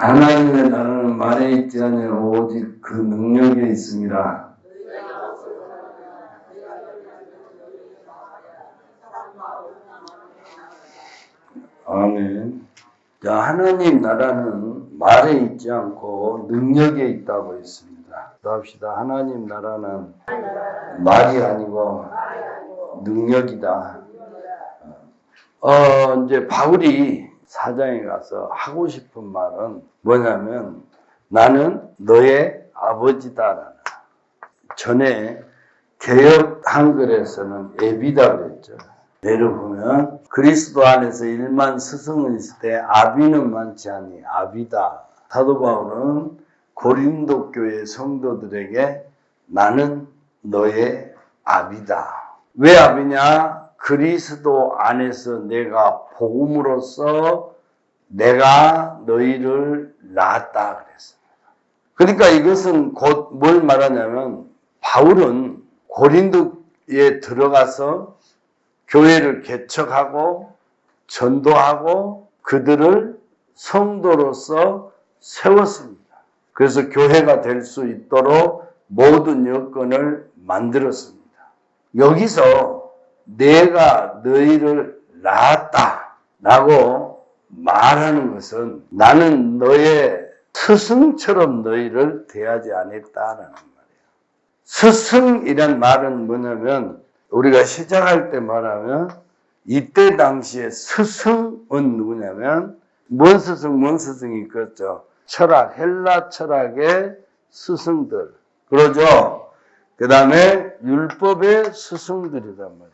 하나님의 나라는 말에 있지 아니라 오직 그 능력에 있습니다. 아멘. 자, 하나님 나라는 말에 있지 않고 능력에 있다고 했습니다. 또 합시다. 하나님 나라는 말이 아니고 능력이다. 어, 이제 바울이 사장에 가서 하고 싶은 말은 뭐냐면 나는 너의 아버지다라는. 전에 개혁 한글에서는 애비다 그랬죠. 예를 보면 그리스도 안에서 일만 스승은 있을 때 아비는 많지 않니 아비다. 사도 바울은 고린도 교회 성도들에게 나는 너의 아비다. 왜 아비냐? 그리스도 안에서 내가 복음으로써 내가 너희를 낳았다 그랬습니다. 그러니까 이것은 곧 뭘 말하냐면 바울은 고린도에 들어가서 교회를 개척하고 전도하고 그들을 성도로서 세웠습니다. 그래서 교회가 될 수 있도록 모든 여건을 만들었습니다. 여기서 내가 너희를 낳았다 라고 말하는 것은 나는 너의 스승처럼 너희를 대하지 않았다라는 말이에요. 스승이란 말은 뭐냐면 우리가 시작할 때 말하면 이때 당시에 스승은 누구냐면 뭔 스승, 뭔 스승이 있겠죠. 철학, 헬라 철학의 스승들. 그러죠. 그 다음에 율법의 스승들이란 말이에요.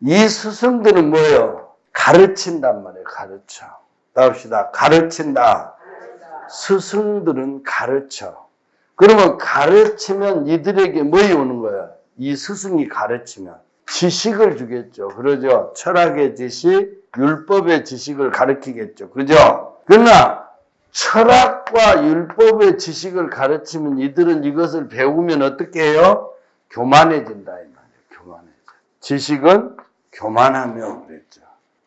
이 스승들은 뭐예요? 가르친단 말이에요. 가르쳐. 나옵시다. 가르친다. 스승들은 가르쳐. 그러면 가르치면 이들에게 뭐이 오는 거야? 이 스승이 가르치면 지식을 주겠죠. 그러죠. 철학의 지식, 율법의 지식을 가르치겠죠. 그죠? 그러나 철학과 율법의 지식을 가르치면 이들은 이것을 배우면 어떻게 해요? 교만해진다 이 말이에요. 교만해져. 지식은 교만하며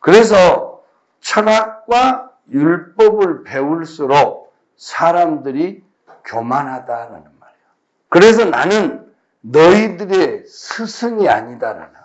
그래서 철학과 율법을 배울수록 사람들이 교만하다라는 말이에요. 그래서 나는 너희들의 스승이 아니다라는 거예요.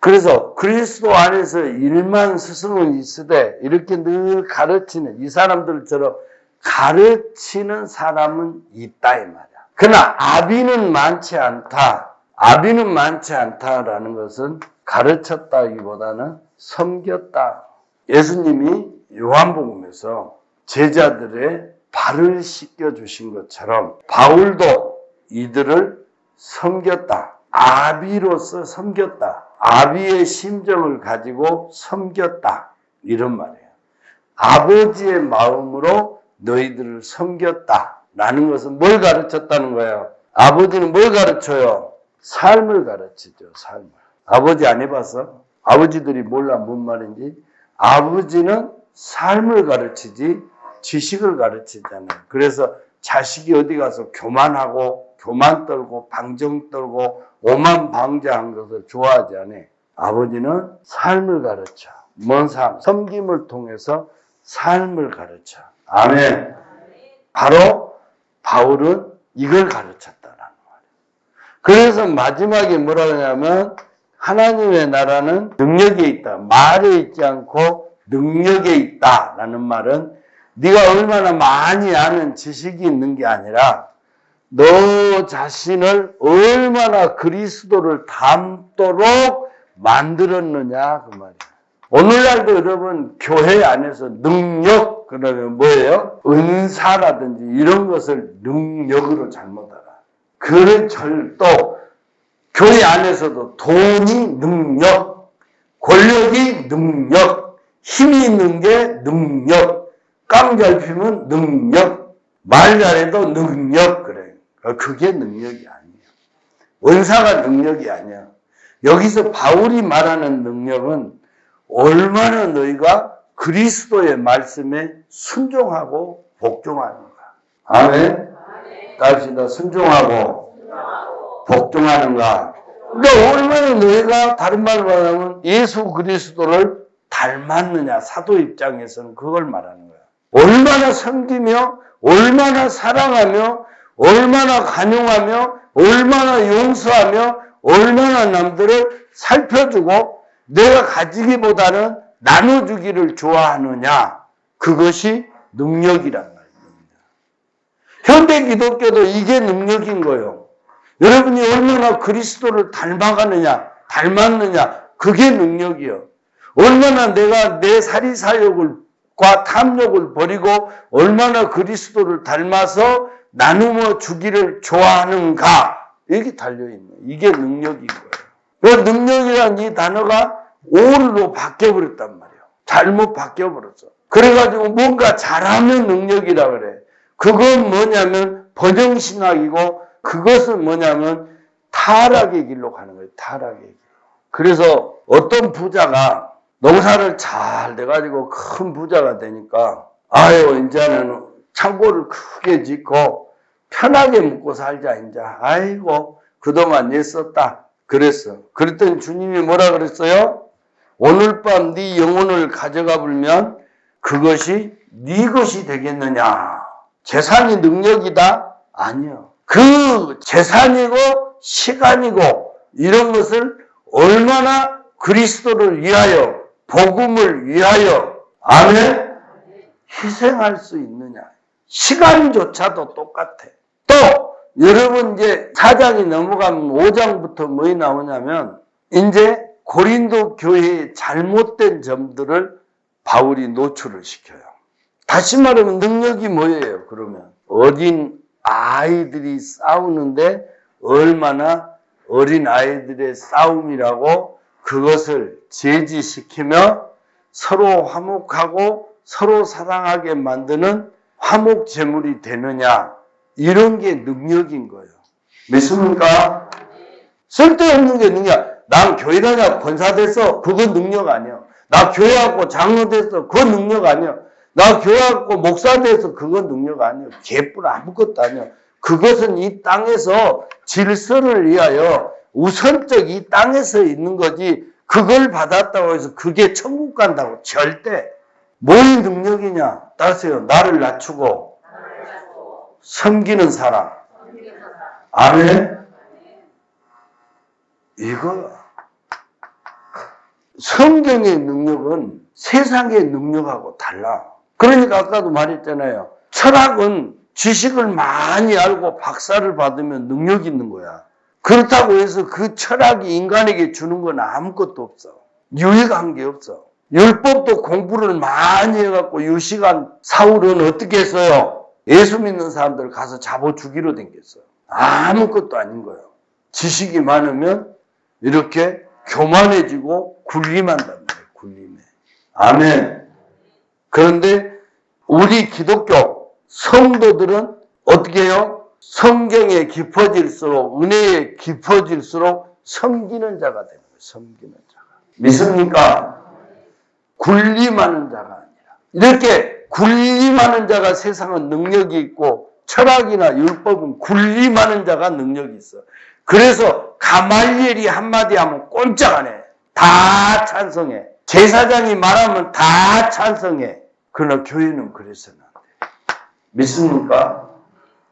그래서 그리스도 안에서 일만 스승은 있으되 이렇게 늘 가르치는 이 사람들처럼 가르치는 사람은 있다 이 말이야. 그러나 아비는 많지 않다. 아비는 많지 않다라는 것은 가르쳤다기보다는 섬겼다. 예수님이 요한복음에서 제자들의 발을 씻겨 주신 것처럼 바울도 이들을 섬겼다. 아비로서 섬겼다. 아비의 심정을 가지고 섬겼다. 이런 말이에요. 아버지의 마음으로 너희들을 섬겼다. 라는 것은 뭘 가르쳤다는 거예요? 아버지는 뭘 가르쳐요? 삶을 가르치죠, 삶을. 아버지 안 해봤어? 아버지들이 몰라, 뭔 말인지? 아버지는 삶을 가르치지, 지식을 가르치잖아요. 그래서 자식이 어디 가서 교만하고, 교만 떨고, 방정 떨고, 오만 방자한 것을 좋아하지 않아. 아버지는 삶을 가르쳐. 뭔 삶? 섬김을 통해서 삶을 가르쳐. 아멘. 바로 바울은 이걸 가르쳤다라는 말이에요. 그래서 마지막에 뭐라 그러냐면 하나님의 나라는 능력에 있다. 말에 있지 않고 능력에 있다 라는 말은 네가 얼마나 많이 아는 지식이 있는 게 아니라 너 자신을 얼마나 그리스도를 닮도록 만들었느냐 그 말이야. 오늘날도 여러분 교회 안에서 능력 그러면 뭐예요? 은사라든지 이런 것을 능력으로 잘못 알아. 그런 절도 교회 안에서도 돈이 능력, 권력이 능력, 힘이 있는 게 능력, 깡결피면 능력, 말 잘해도 능력 그래. 그게 능력이 아니에요. 은사가 능력이 아니야. 여기서 바울이 말하는 능력은 얼마나 너희가 그리스도의 말씀에 순종하고 복종하는가. 아멘. 다시다 순종하고 복종하는가. 그러니까 얼마나 너희가 다른 말로 하면 예수 그리스도를 닮았느냐 사도 입장에서는 그걸 말하는 거야. 얼마나 섬기며 얼마나 사랑하며 얼마나 간용하며 얼마나 용서하며 얼마나 남들을 살펴주고 내가 가지기보다는 나눠주기를 좋아하느냐 그것이 능력이란 말입니다. 현대 기독교도 이게 능력인 거예요. 여러분이 얼마나 그리스도를 닮아가느냐 닮았느냐 그게 능력이요. 얼마나 내가 내 사리사욕을과 탐욕을 버리고 얼마나 그리스도를 닮아서 나누어 주기를 좋아하는가 이게 달려있네. 이게 능력인 거예요. 그 능력이란 이 단어가 올로 바뀌어버렸단 말이에요. 잘못 바뀌어버렸어. 그래가지고 뭔가 잘하면 능력이라 그래. 그건 뭐냐면 번영신학이고 그것은 뭐냐면 타락의 길로 가는 거예요. 타락의 길. 그래서 어떤 부자가 농사를 잘 돼가지고 큰 부자가 되니까 아유 이제는 창고를 크게 짓고 편하게 먹고 살자 이제. 아이고 그동안 애썼다. 그랬어. 그랬더니 주님이 뭐라 그랬어요? 오늘 밤 네 영혼을 가져가 불면 그것이 네 것이 되겠느냐? 재산이 능력이다? 아니요 그 재산이고 시간이고 이런 것을 얼마나 그리스도를 위하여 복음을 위하여 아멘 희생할 수 있느냐 시간조차도 똑같아 또 여러분 이제 사장이 넘어가면 5장부터 뭐이 나오냐면 이제 고린도 교회의 잘못된 점들을 바울이 노출을 시켜요. 다시 말하면 능력이 뭐예요? 그러면 어린 아이들이 싸우는데 얼마나 어린 아이들의 싸움이라고 그것을 제지시키며 서로 화목하고 서로 사랑하게 만드는 화목 제물이 되느냐 이런 게 능력인 거예요. 믿습니까? 쓸데없는 게 능력. 난 교회 다녀 권사 됐어. 그건 능력 아니야. 나 교회 갖고 장로 됐어. 그건 능력 아니야. 나 교회 갖고 목사 됐어. 그건 능력 아니야. 개뿔 아무것도 아니야. 그것은 이 땅에서 질서를 위하여 우선적 이 땅에서 있는 거지. 그걸 받았다고 해서 그게 천국 간다고 절대. 뭔 능력이냐? 따세요. 나를 낮추고 섬기는 사람. 아멘. 이거 성경의 능력은 세상의 능력하고 달라. 그러니까 아까도 말했잖아요. 철학은 지식을 많이 알고 박사를 받으면 능력 있는 거야. 그렇다고 해서 그 철학이 인간에게 주는 건 아무것도 없어. 유익한 게 없어. 율법도 공부를 많이 해갖고 유시간 사울은 어떻게 했어요? 예수 믿는 사람들 가서 잡아 죽이러 댕겼어요. 아무것도 아닌 거예요. 지식이 많으면 이렇게 교만해지고 군림한단 말이에요. 군림해. 아멘. 그런데 우리 기독교 성도들은 어떻게 해요? 성경에 깊어질수록 은혜에 깊어질수록 섬기는 자가 되는 거예요. 섬기는 자가. 믿습니까? 군림하는 자가 아니라 이렇게 군림하는 자가 세상은 능력이 있고 철학이나 율법은 군림하는 자가 능력이 있어. 그래서 가말리엘이 한마디 하면 꼼짝 안 해. 다 찬성해. 제사장이 말하면 다 찬성해. 그러나 교회는 그래서는 안 돼. 믿습니까?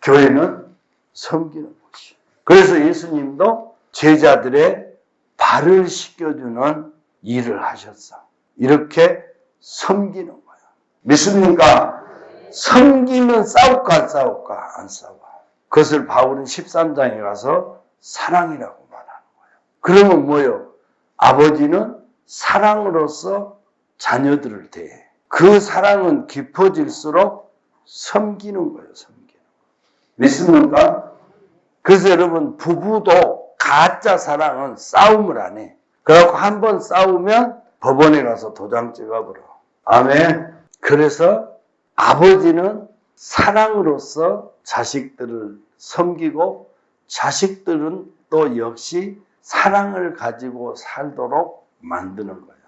교회는 섬기는 곳이. 그래서 예수님도 제자들의 발을 씻겨주는 일을 하셨어. 이렇게 섬기는 거야. 믿습니까? 섬기면 싸울까 안 싸울까? 안 싸워. 그것을 바울은 13장에 가서 사랑이라고 말하는 거예요. 그러면 뭐요? 아버지는 사랑으로서 자녀들을 대해. 그 사랑은 깊어질수록 섬기는 거예요, 섬기는 거. 믿습니까? 그래서 여러분, 부부도 가짜 사랑은 싸움을 안 해. 그래갖고 한 번 싸우면 법원에 가서 도장 찍어버려. 아멘. 그래서 아버지는 사랑으로서 자식들을 섬기고 자식들은 또 역시 사랑을 가지고 살도록 만드는 거예요.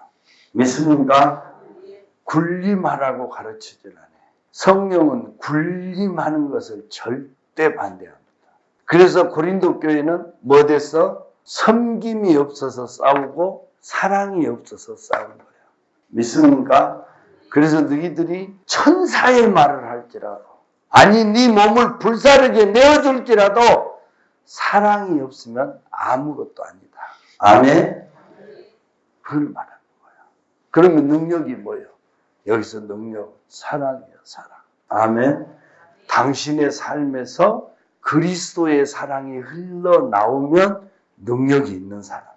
믿습니까? 군림하라고 가르치질 않아요. 성령은 군림하는 것을 절대 반대합니다. 그래서 고린도 교회는 뭐 됐어? 섬김이 없어서 싸우고 사랑이 없어서 싸운 거예요. 믿습니까? 그래서 너희들이 천사의 말을 할지라도 아니 네 몸을 불사르게 내어줄지라도 사랑이 없으면 아무것도 아니다. 아멘. 그걸 말하는 거야. 그러면 능력이 뭐예요? 여기서 능력 사랑이야 사랑. 아멘. 당신의 삶에서 그리스도의 사랑이 흘러나오면 능력이 있는 사람이야.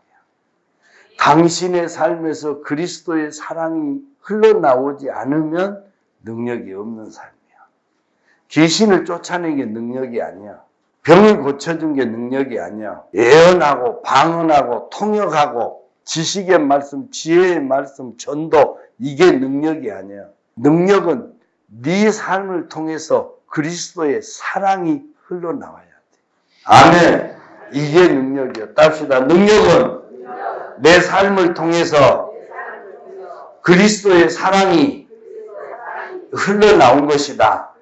당신의 삶에서 그리스도의 사랑이 흘러나오지 않으면 능력이 없는 삶이야. 귀신을 쫓아내는 게 능력이 아니야. 병을 고쳐준 게 능력이 아니야. 예언하고 방언하고 통역하고 지식의 말씀, 지혜의 말씀, 전도 이게 능력이 아니야. 능력은 네 삶을 통해서 그리스도의 사랑이 흘러나와야 돼. 아멘. 이게 능력이야. 답시다. 능력은 내 삶을 통해서 그리스도의 사랑이 흘러나온 것이다.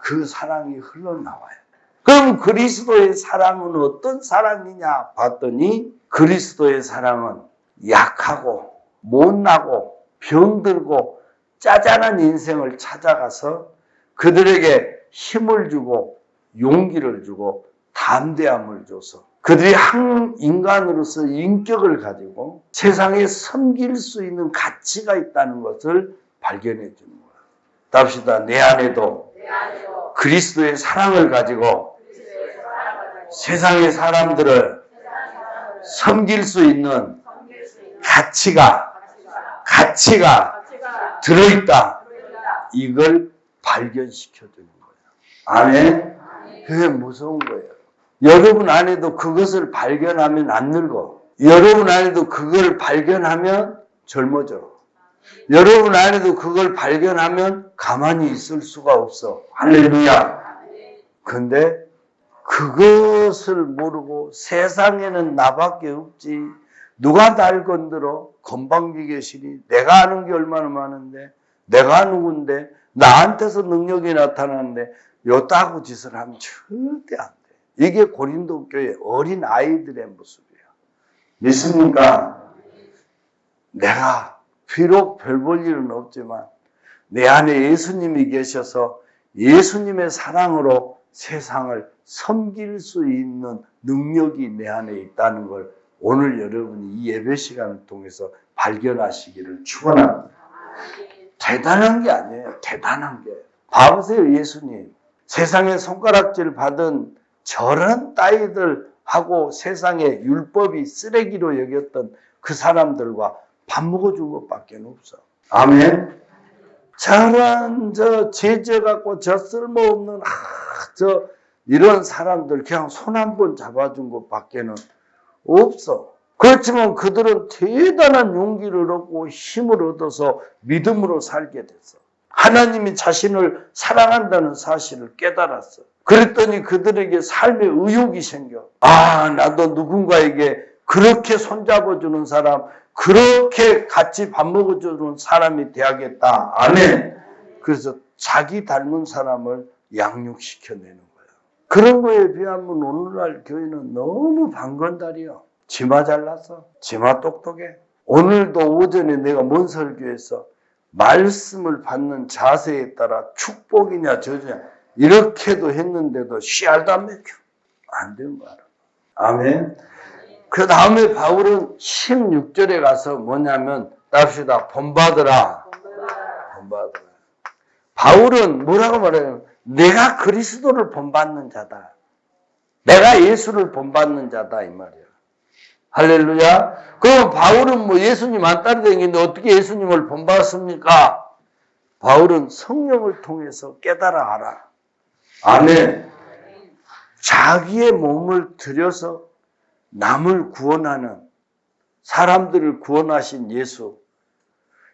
그 사랑이 흘러나와요. 그럼 그리스도의 사랑은 어떤 사랑이냐 봤더니 그리스도의 사랑은 약하고 못나고 병들고 짜잔한 인생을 찾아가서 그들에게 힘을 주고 용기를 주고 담대함을 줘서 그들이 한 인간으로서 인격을 가지고 세상에 섬길 수 있는 가치가 있다는 것을 발견해 주는 거야. 답시다. 내 안에도 그리스도의 사랑을 가지고 세상의 사람들을 섬길 수 있는 가치가 가치가 들어있다. 이걸 발견시켜 주는 거예요. 아멘. 그게 무서운 거예요. 여러분 안에도 그것을 발견하면 안 늙어. 여러분 안에도 그걸 발견하면 젊어져. 여러분 안에도 그걸 발견하면 가만히 있을 수가 없어. 할렐루야. 근데 그것을 모르고 세상에는 나밖에 없지. 누가 날 건드려? 건방지 계시니 내가 아는 게 얼마나 많은데 내가 누군데 나한테서 능력이 나타나는데 요따구 짓을 하면 절대 안 돼. 이게 고린도 교회 어린 아이들의 모습이에요. 믿습니까? 내가 비록 별 볼 일은 없지만 내 안에 예수님이 계셔서 예수님의 사랑으로 세상을 섬길 수 있는 능력이 내 안에 있다는 걸 오늘 여러분이 이 예배 시간을 통해서 발견하시기를 축원합니다. 대단한 게 아니에요. 대단한 게. 봐보세요, 예수님. 세상에 손가락질 받은 저런 따위들하고 세상의 율법이 쓰레기로 여겼던 그 사람들과 밥 먹어준 것밖에 없어. 아멘. 저런 저 제재 갖고 저 쓸모없는 아, 저 이런 사람들 그냥 손 한 번 잡아준 것밖에는 없어. 그렇지만 그들은 대단한 용기를 얻고 힘을 얻어서 믿음으로 살게 됐어. 하나님이 자신을 사랑한다는 사실을 깨달았어. 그랬더니 그들에게 삶의 의욕이 생겨. 아, 나도 누군가에게 그렇게 손잡아주는 사람, 그렇게 같이 밥 먹어주는 사람이 돼야겠다. 아멘. 그래서 자기 닮은 사람을 양육시켜내는. 그런 거에 비하면 오늘날 교회는 너무 방건달이야. 지마 잘났어. 지마 똑똑해. 오늘도 오전에 내가 먼 설교에서 말씀을 받는 자세에 따라 축복이냐 저주냐 이렇게도 했는데도 씨알도 안 맥혀. 안 되는 거야. 아멘. 그 다음에 바울은 16절에 가서 뭐냐면 답시다. 본받으라. 본받으라. 바울은 뭐라고 말해요? 내가 그리스도를 본받는 자다. 내가 예수를 본받는 자다 이 말이야. 할렐루야. 그럼 바울은 뭐 예수님 안 따라다니는데 어떻게 예수님을 본받습니까? 바울은 성령을 통해서 깨달아 알아. 아멘. 자기의 몸을 들여서 남을 구원하는 사람들을 구원하신 예수.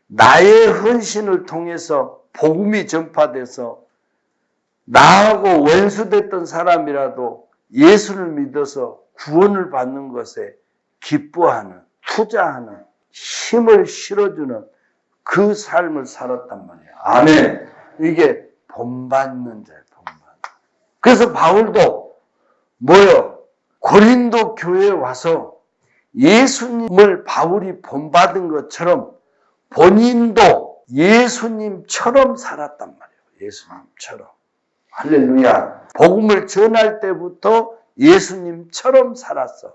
나의 헌신을 통해서 복음이 전파돼서 나하고 원수됐던 사람이라도 예수를 믿어서 구원을 받는 것에 기뻐하는, 투자하는, 힘을 실어주는 그 삶을 살았단 말이에요. 아멘. 이게 본받는 자예요, 본받는. 그래서 바울도 뭐요? 고린도 교회에 와서 예수님을 바울이 본받은 것처럼 본인도 예수님처럼 살았단 말이에요. 예수님처럼. 할렐루야. 복음을 전할 때부터 예수님처럼 살았어.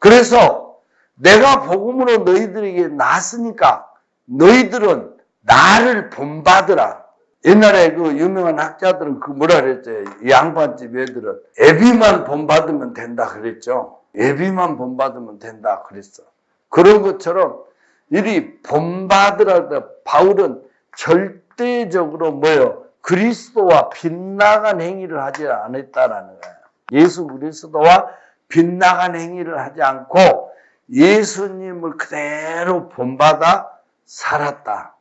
그래서 내가 복음으로 너희들에게 났으니까 너희들은 나를 본받으라. 옛날에 그 유명한 학자들은 그 뭐라 그랬죠? 이 양반집 애들은 애비만 본받으면 된다 그랬죠. 애비만 본받으면 된다 그랬어. 그런 것처럼 이리 본받으라다 바울은 절대적으로 뭐요? 그리스도와 빗나간 행위를 하지 않았다라는 거예요. 예수 그리스도와 빗나간 행위를 하지 않고 예수님을 그대로 본받아 살았다.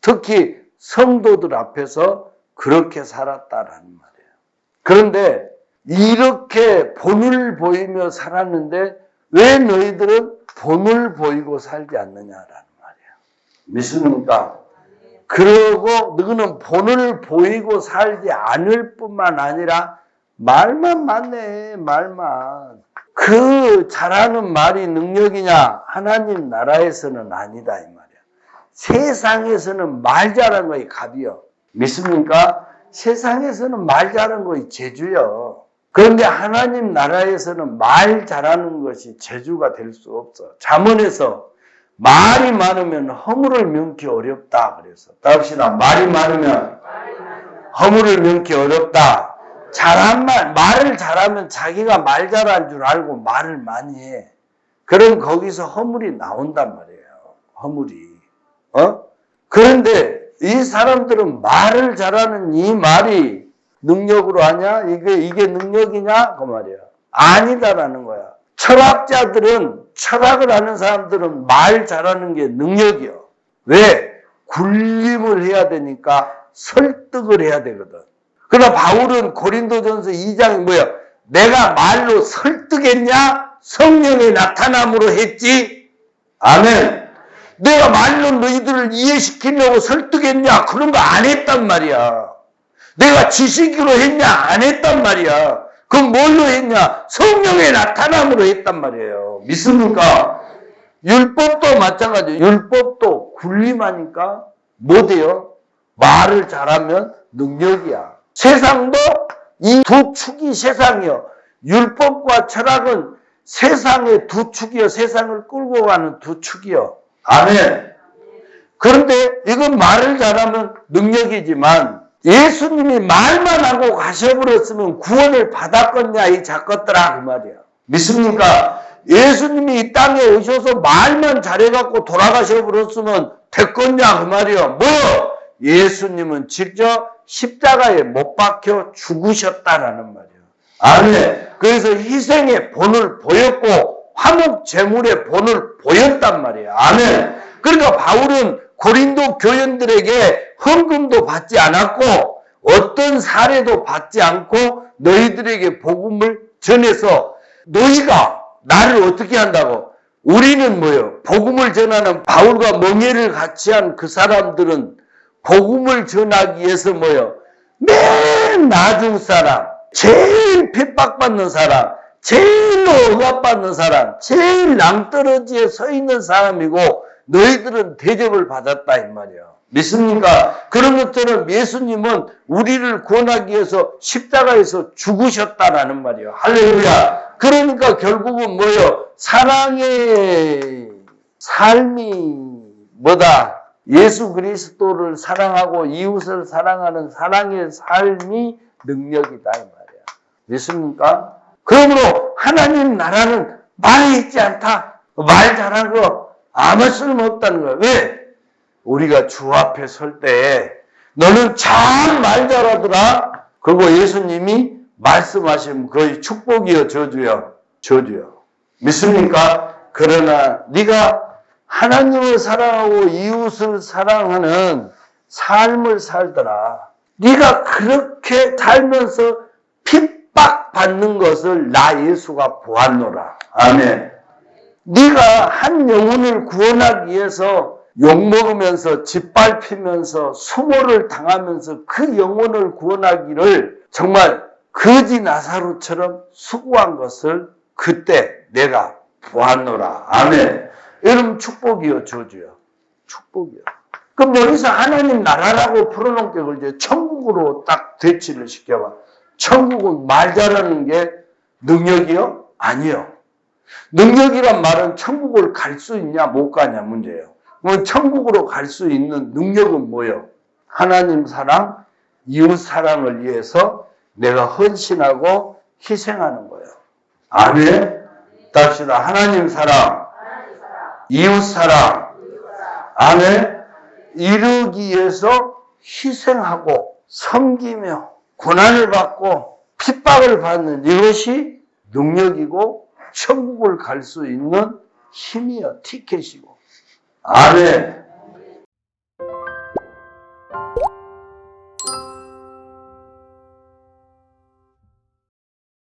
특히 성도들 앞에서 그렇게 살았다라는 말이에요. 그런데 이렇게 본을 보이며 살았는데 왜 너희들은 본을 보이고 살지 않느냐라는 말이에요. 믿습니까? 그러고 너희는 본을 보이고 살지 않을 뿐만 아니라 말만 많네 말만. 그 잘하는 말이 능력이냐? 하나님 나라에서는 아니다 이 말이야. 세상에서는 말 잘하는 거이 값이요. 믿습니까? 세상에서는 말 잘하는 거이 재주요. 그런데 하나님 나라에서는 말 잘하는 것이 재주가 될 수 없어. 잠언에서 말이 많으면 허물을 명기 어렵다 그래서 답시다 말이 많으면 허물을 명기 어렵다 잘한 말, 말을 잘하면 자기가 말 잘한 줄 알고 말을 많이 해. 그럼 거기서 허물이 나온단 말이에요. 허물이. 어? 그런데 이 사람들은 말을 잘하는 이 말이 능력으로 하냐? 이게, 이게 능력이냐? 그 말이야. 아니다라는 거야. 철학자들은, 철학을 하는 사람들은 말 잘하는 게 능력이요. 왜? 굴림을 해야 되니까 설득을 해야 되거든. 그러나 바울은 고린도전서 2장이 뭐야? 내가 말로 설득했냐? 성령의 나타남으로 했지? 아멘. 내가 말로 너희들을 이해시키려고 설득했냐? 그런 거 안 했단 말이야. 내가 지식으로 했냐? 안 했단 말이야. 그럼 뭘로 했냐? 성령의 나타남으로 했단 말이에요. 믿습니까? 율법도 마찬가지예요. 율법도 굴림하니까 뭐 돼요? 말을 잘하면 능력이야. 세상도 이 두 축이 세상이요. 율법과 철학은 세상의 두 축이요. 세상을 끌고 가는 두 축이요. 아멘. 그런데 이건 말을 잘하면 능력이지만 예수님이 말만 하고 가셔버렸으면 구원을 받았겠냐 이 작것들아 그 말이야. 믿습니까? 예수님이 이 땅에 오셔서 말만 잘해갖고 돌아가셔버렸으면 됐겠냐 그 말이야. 뭐? 예수님은 직접 십자가에 못 박혀 죽으셨다라는 말이에요. 아멘. 그래서 희생의 본을 보였고 화목 제물의 본을 보였단 말이에요. 아멘. 그러니까 바울은 고린도 교인들에게 헌금도 받지 않았고 어떤 사례도 받지 않고 너희들에게 복음을 전해서 너희가 나를 어떻게 한다고? 우리는 뭐요? 복음을 전하는 바울과 멍해를 같이 한 그 사람들은 복음을 전하기 위해서 뭐요? 맨 나중 사람, 제일 핍박받는 사람, 제일로 억압받는 사람, 제일 낭떠러지에 서 있는 사람이고 너희들은 대접을 받았다 이 말이야. 믿습니까? 그런 것처럼 예수님은 우리를 구원하기 위해서 십자가에서 죽으셨다라는 말이에요. 할렐루야. 그러니까 결국은 뭐예요? 사랑의 삶이 뭐다? 예수 그리스도를 사랑하고 이웃을 사랑하는 사랑의 삶이 능력이다 이 말이야. 믿습니까? 그러므로 하나님 나라는 말에 있지 않다. 말 잘하는 거 아무 쓸모 없다는 거야. 왜? 우리가 주 앞에 설때 너는 참 말 잘하더라. 그리고 예수님이 말씀하시면 거의 축복이요 저주요 저주요. 믿습니까? 그러나 네가 하나님을 사랑하고 이웃을 사랑하는 삶을 살더라. 네가 그렇게 살면서 핍박받는 것을 나 예수가 보았노라. 아멘. 네가 한 영혼을 구원하기 위해서 욕 먹으면서 짓밟히면서 수모를 당하면서 그 영혼을 구원하기를 정말 거지 나사로처럼 수고한 것을 그때 내가 보았노라. 아멘. 여러분 축복이요 저주요. 축복이요. 그럼 여기서 하나님 나라라고 풀어놓은 게 그제 천국으로 딱 대치를 시켜봐. 천국은 말 잘하는 게 능력이요? 아니요. 능력이란 말은 천국을 갈 수 있냐 못 가냐 문제예요. 그럼 천국으로 갈 수 있는 능력은 뭐예요? 하나님 사랑, 이웃 사랑을 위해서 내가 헌신하고 희생하는 거예요. 아멘. 답시다. 하나님 사랑, 이웃 사랑, 아멘. 이루기 위해서 희생하고 섬기며 고난을 받고 핍박을 받는 이것이 능력이고 천국을 갈 수 있는 힘이요 티켓이고. 아멘